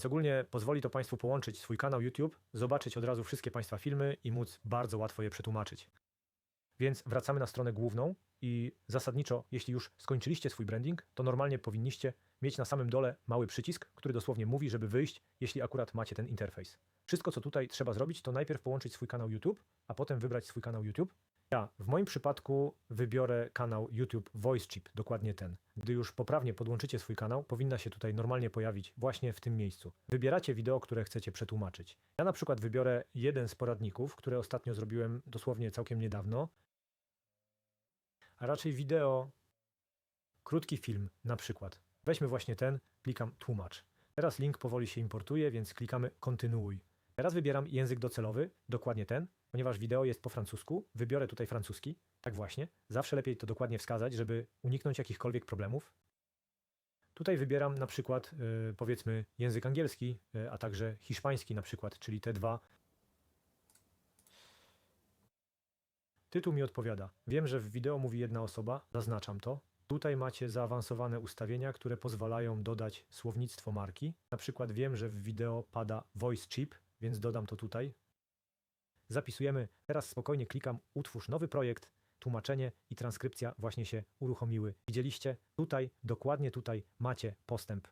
Więc ogólnie pozwoli to Państwu połączyć swój kanał YouTube, zobaczyć od razu wszystkie Państwa filmy i móc bardzo łatwo je przetłumaczyć. Więc wracamy na stronę główną i zasadniczo, jeśli już skończyliście swój branding, to normalnie powinniście mieć na samym dole mały przycisk, który dosłownie mówi, żeby wyjść, jeśli akurat macie ten interfejs. Wszystko, co tutaj trzeba zrobić, to najpierw połączyć swój kanał YouTube, a potem wybrać swój kanał YouTube. Ja w moim przypadku wybiorę kanał YouTube Voice Chip, dokładnie ten. Gdy już poprawnie podłączycie swój kanał, powinna się tutaj normalnie pojawić właśnie w tym miejscu. Wybieracie wideo, które chcecie przetłumaczyć. Ja na przykład wybiorę jeden z poradników, które ostatnio zrobiłem dosłownie całkiem niedawno, a raczej wideo, krótki film na przykład. Weźmy właśnie ten, klikam tłumacz. Teraz link powoli się importuje, więc klikamy kontynuuj. Teraz wybieram język docelowy, dokładnie ten, ponieważ wideo jest po francusku, wybiorę tutaj francuski, tak właśnie. Zawsze lepiej to dokładnie wskazać, żeby uniknąć jakichkolwiek problemów. Tutaj wybieram na przykład yy, powiedzmy język angielski, yy, a także hiszpański na przykład, czyli te dwa. Tytuł mi odpowiada. Wiem, że w wideo mówi jedna osoba, zaznaczam to. Tutaj macie zaawansowane ustawienia, które pozwalają dodać słownictwo marki. Na przykład wiem, że w wideo pada voice chip, więc dodam to tutaj. Zapisujemy. Teraz spokojnie klikam utwórz nowy projekt. Tłumaczenie i transkrypcja właśnie się uruchomiły. Widzieliście? Tutaj, dokładnie tutaj macie postęp.